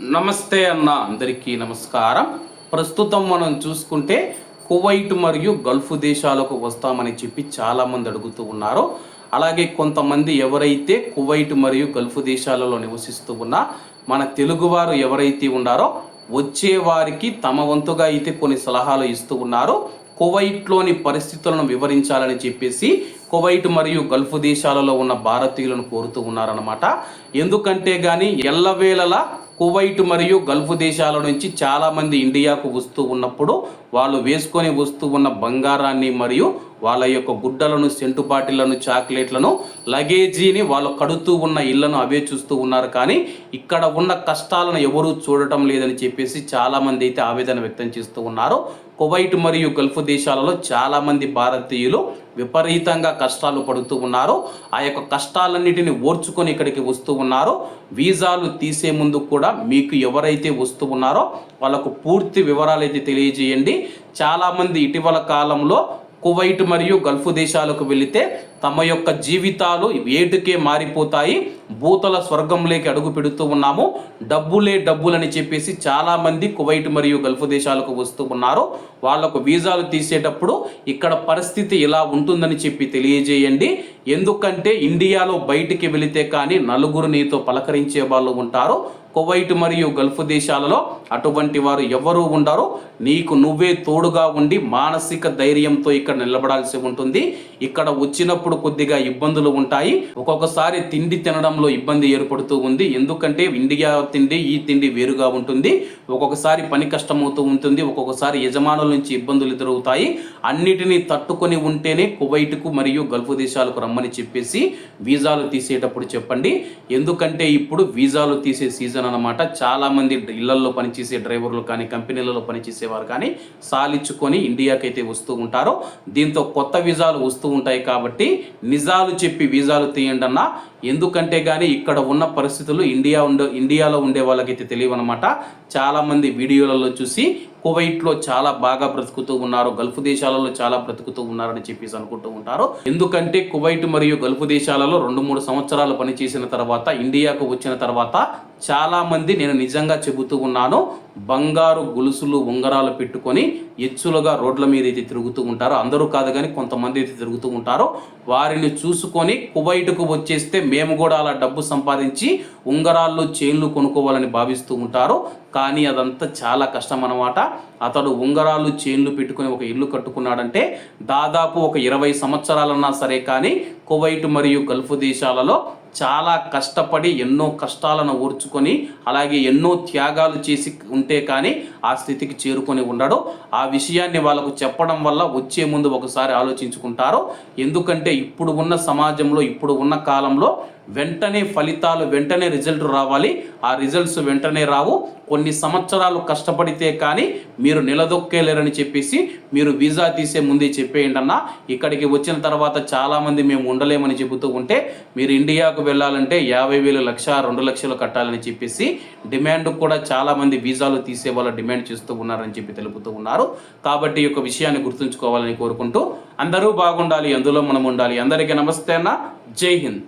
నమస్తే అన్న అందరికీ నమస్కారం. ప్రస్తుతం మనం చూసుకుంటే కువైట్ మరియు గల్ఫ్ దేశాలకు వస్తామని చెప్పి చాలామంది అడుగుతూ ఉన్నారు. అలాగే కొంతమంది ఎవరైతే కువైట్ మరియు గల్ఫ్ దేశాలలో నివసిస్తూ ఉన్నా మన తెలుగువారు ఎవరైతే ఉన్నారో వచ్చే వారికి తమ వంతుగా అయితే కొన్ని సలహాలు ఇస్తూ ఉన్నారు. కువైట్లోని పరిస్థితులను వివరించాలని చెప్పేసి కువైట్ మరియు గల్ఫ్ దేశాలలో ఉన్న భారతీయులను కోరుతూ ఉన్నారన్నమాట. ఎందుకంటే కానీ ఎల్లవేళలా కువైట్ మరియు గల్ఫ్ దేశాల నుంచి చాలామంది ఇండియాకు వస్తూ ఉన్నప్పుడు వాళ్ళు వేసుకొని వస్తూ ఉన్న బంగారాన్ని మరియు వాళ్ళ యొక్క గుడ్డలను సెంటు బాటిళ్ళను చాక్లెట్లను లగేజీని వాళ్ళు కడుతూ ఉన్న ఇళ్ళను అవే చూస్తూ ఉన్నారు. కానీ ఇక్కడ ఉన్న కష్టాలను ఎవరూ చూడటం లేదని చెప్పేసి చాలా మంది అయితే ఆవేదన వ్యక్తం చేస్తూ ఉన్నారు. కువైట్ మరియు గల్ఫ్ దేశాలలో చాలామంది భారతీయులు విపరీతంగా కష్టాలు పడుతూ ఉన్నారు. ఆ యొక్క కష్టాలన్నిటిని ఓర్చుకొని ఇక్కడికి వస్తూ ఉన్నారు. వీసాలు తీసే ముందు కూడా మీకు ఎవరైతే వస్తూ ఉన్నారో వాళ్ళకు పూర్తి వివరాలు అయితే తెలియజేయండి. చాలామంది ఇటీవల కాలంలో కువైట్ మరియు గల్ఫ్ దేశాలకు వెళితే తమ యొక్క జీవితాలు వేటుకే మారిపోతాయి. భూతల స్వర్గంలోకి అడుగు పెడుతూ ఉన్నాము. డబ్బులే డబ్బులని చెప్పేసి చాలామంది కువైట్ మరియు గల్ఫ్ దేశాలకు వస్తూ ఉన్నారు. వాళ్ళకు వీసాలు తీసేటప్పుడు ఇక్కడ పరిస్థితి ఇలా ఉంటుందని చెప్పి తెలియజేయండి. ఎందుకంటే ఇండియాలో బయటికి వెళితే కానీ నలుగురు నీతో పలకరించే వాళ్ళు ఉంటారు. కువైట్ మరియు గల్ఫ్ దేశాలలో అటువంటి వారు ఎవరు ఉండరు. నీకు నువ్వే తోడుగా ఉండి మానసిక ధైర్యంతో ఇక్కడ నిలబడాల్సి ఉంటుంది. ఇక్కడ వచ్చినప్పుడు కొద్దిగా ఇబ్బందులు ఉంటాయి. ఒక్కొక్కసారి తిండి తినడంలో ఇబ్బంది ఏర్పడుతూ ఉంది. ఎందుకంటే ఇండియా తిండి ఈ తిండి వేరుగా ఉంటుంది. ఒక్కొక్కసారి పని కష్టమవుతూ ఉంటుంది. ఒక్కొక్కసారి యజమానుల నుంచి ఇబ్బందులు ఎదురవుతాయి. అన్నిటినీ తట్టుకొని ఉంటేనే కువైట్కు మరియు గల్ఫ్ దేశాలకు రమ్మని చెప్పేసి వీసాలు తీసేటప్పుడు చెప్పండి. ఎందుకంటే ఇప్పుడు వీసాలు తీసే సీజన్ అన్నమాట. చాలామంది ఇళ్ళల్లో పనిచేసే డ్రైవర్లు కానీ కంపెనీలలో పనిచేసేవారు కానీ సాలిచ్చుకొని ఇండియాకైతే వస్తూ ఉంటారు. దీంతో కొత్త వీసాలు వస్తూ ఉంటాయి కాబట్టి నిజాలు చెప్పి వీసాలు తీయండి అన్న. ఎందుకంటే కానీ ఇక్కడ ఉన్న పరిస్థితులు ఇండియా ఉండే ఇండియాలో ఉండే వాళ్ళకైతే తెలియవు అనమాట చాలామంది వీడియోలలో చూసి కువైట్లో చాలా బాగా బ్రతుకుతూ ఉన్నారు గల్ఫ్ దేశాలలో చాలా బ్రతుకుతూ ఉన్నారని చెప్పేసి అనుకుంటూ ఉంటారు. ఎందుకంటే కువైట్ మరియు గల్ఫ్ దేశాలలో రెండు మూడు సంవత్సరాలు పనిచేసిన తర్వాత ఇండియాకు వచ్చిన తర్వాత చాలామంది నేను నిజంగా చెబుతూ ఉన్నాను బంగారు గొలుసులు ఉంగరాలు పెట్టుకొని ఎచ్చులుగా రోడ్ల మీద అయితే తిరుగుతూ ఉంటారు. అందరూ కాదు కానీ కొంతమంది అయితే తిరుగుతూ ఉంటారు. వారిని చూసుకొని కువైట్కు వచ్చేస్తే మేము కూడా అలా డబ్బు సంపాదించి ఉంగరాళ్ళు చైన్లు కొనుక్కోవాలని భావిస్తూ ఉంటారు. కానీ అదంతా చాలా కష్టం అన్నమాట. అతడు ఉంగరాలు చైన్లు పెట్టుకుని ఒక ఇల్లు కట్టుకున్నాడంటే దాదాపు ఒక ఇరవై సంవత్సరాలన్నా సరే కానీ కువైట్ మరియు గల్ఫ్ దేశాలలో చాలా కష్టపడి ఎన్నో కష్టాలను ఓర్చుకొని అలాగే ఎన్నో త్యాగాలు చేసి ఉంటే కానీ ఆ స్థితికి చేరుకొని ఉండడు. ఆ విషయాన్ని వాళ్ళకు చెప్పడం వల్ల వచ్చే ముందు ఒకసారి ఆలోచించుకుంటారు. ఎందుకంటే ఇప్పుడు ఉన్న సమాజంలో ఇప్పుడు ఉన్న కాలంలో వెంటనే ఫలితాలు వెంటనే రిజల్ట్ రావాలి. ఆ రిజల్ట్స్ వెంటనే రావు. కొన్ని సంవత్సరాలు కష్టపడితే కానీ మీరు నిలదొక్కేలేరని చెప్పేసి మీరు వీసా తీసే ముందే చెప్పేయండి అన్న. ఇక్కడికి వచ్చిన తర్వాత చాలామంది మేము ఉండలేమని చెబుతూ ఉంటే మీరు ఇండియాకు వెళ్ళాలంటే యాభై వేలు లక్ష రెండు లక్షలు కట్టాలని చెప్పేసి డిమాండ్ కూడా చాలామంది వీసాలు తీసే వాళ్ళు డిమాండ్ చేస్తూ ఉన్నారని చెప్పి తెలుపుతూ ఉన్నారు. కాబట్టి ఈ యొక్క విషయాన్ని గుర్తుంచుకోవాలని కోరుకుంటూ అందరూ బాగుండాలి అందులో మనం ఉండాలి. అందరికీ నమస్తే అన్న. జై హింద్.